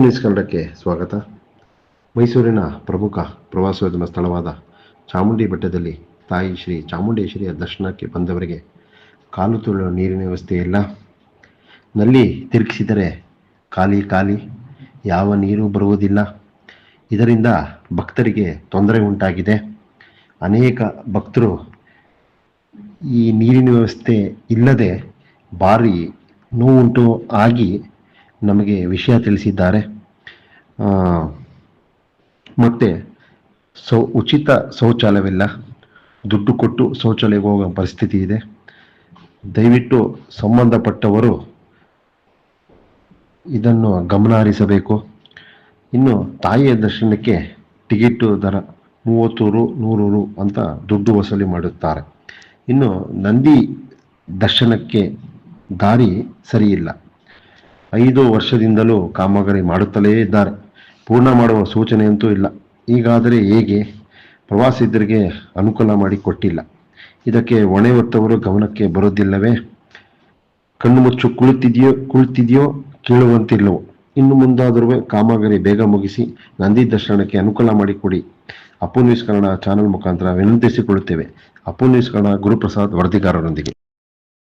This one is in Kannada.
ನ್ಯೂಸ್ ಕನ್ನಡಕ್ಕೆ ಸ್ವಾಗತ. ಮೈಸೂರಿನ ಪ್ರಮುಖ ಪ್ರವಾಸೋದ್ಯಮ ಸ್ಥಳವಾದ ಚಾಮುಂಡಿ ಬೆಟ್ಟದಲ್ಲಿ ತಾಯಿ ಶ್ರೀ ಚಾಮುಂಡೇಶ್ವರಿಯ ದರ್ಶನಕ್ಕೆ ಬಂದವರಿಗೆ ಕಾಲು ತುಳುವ ನೀರಿನ ವ್ಯವಸ್ಥೆ ಇಲ್ಲ. ನಲ್ಲಿ ತಿರುಗಿಸಿದರೆ ಖಾಲಿ ಖಾಲಿ, ಯಾವ ನೀರು ಬರುವುದಿಲ್ಲ. ಇದರಿಂದ ಭಕ್ತರಿಗೆ ತೊಂದರೆ ಉಂಟಾಗಿದೆ. ಅನೇಕ ಭಕ್ತರು ಈ ನೀರಿನ ವ್ಯವಸ್ಥೆ ಇಲ್ಲದೆ ಭಾರಿ ನೋವುಂಟು ಆಗಿ ನಮಗೆ ವಿಷಯ ತಿಳಿಸಿದ್ದಾರೆ. ಮತ್ತು ಸೌ, ಉಚಿತ ಶೌಚಾಲಯವಿಲ್ಲ. ದುಡ್ಡು ಕೊಟ್ಟು ಶೌಚಾಲಯಕ್ಕೆ ಹೋಗೋ ಪರಿಸ್ಥಿತಿ ಇದೆ. ದಯವಿಟ್ಟು ಸಂಬಂಧಪಟ್ಟವರು ಇದನ್ನು ಗಮನ ಹರಿಸಬೇಕು ಇನ್ನು ತಾಯಿಯ ದರ್ಶನಕ್ಕೆ ಟಿಕೆಟ್ ದರ ಮೂವತ್ತು ರು ನೂರು ರು ಅಂತ ದುಡ್ಡು ವಸೂಲಿ ಮಾಡುತ್ತಾರೆ. ಇನ್ನು ನಂದಿ ದರ್ಶನಕ್ಕೆ ದಾರಿ ಸರಿಯಿಲ್ಲ. ಐದು ವರ್ಷದಿಂದಲೂ ಕಾಮಗಾರಿ ಮಾಡುತ್ತಲೇ ಇದ್ದಾರೆ. ಪೂರ್ಣ ಮಾಡುವ ಸೂಚನೆಯಂತೂ ಇಲ್ಲ. ಈಗಾದರೆ ಹೇಗೆ? ಪ್ರವಾಸಿಗರಿಗೆ ಅನುಕೂಲ ಮಾಡಿ ಕೊಟ್ಟಿಲ್ಲ. ಇದಕ್ಕೆ ಹೊಣೆ ಹೊತ್ತವರು ಗಮನಕ್ಕೆ ಬರೋದಿಲ್ಲವೇ ಕಣ್ಣು ಮುಚ್ಚು ಕುಳಿತಿದೆಯೋ ಕುಳಿತಿದೆಯೋ ಕೇಳುವಂತಿಲ್ಲವೋ? ಇನ್ನು ಮುಂದಾದರೂ ಕಾಮಗಾರಿ ಬೇಗ ಮುಗಿಸಿ ನಂದಿ ದರ್ಶನಕ್ಕೆ ಅನುಕೂಲ ಮಾಡಿಕೊಡಿ ಅಪ್ಪು ನ್ಯೂಸ್ ಚಾನೆಲ್ ಮುಖಾಂತರ ವಿನಂತಿಸಿಕೊಳ್ಳುತ್ತೇವೆ. ಅಪ್ಪು ನ್ಯೂಸ್ ಕನ್ನಡ ಗುರುಪ್ರಸಾದ್ ವರದಿಗಾರರೊಂದಿಗೆ.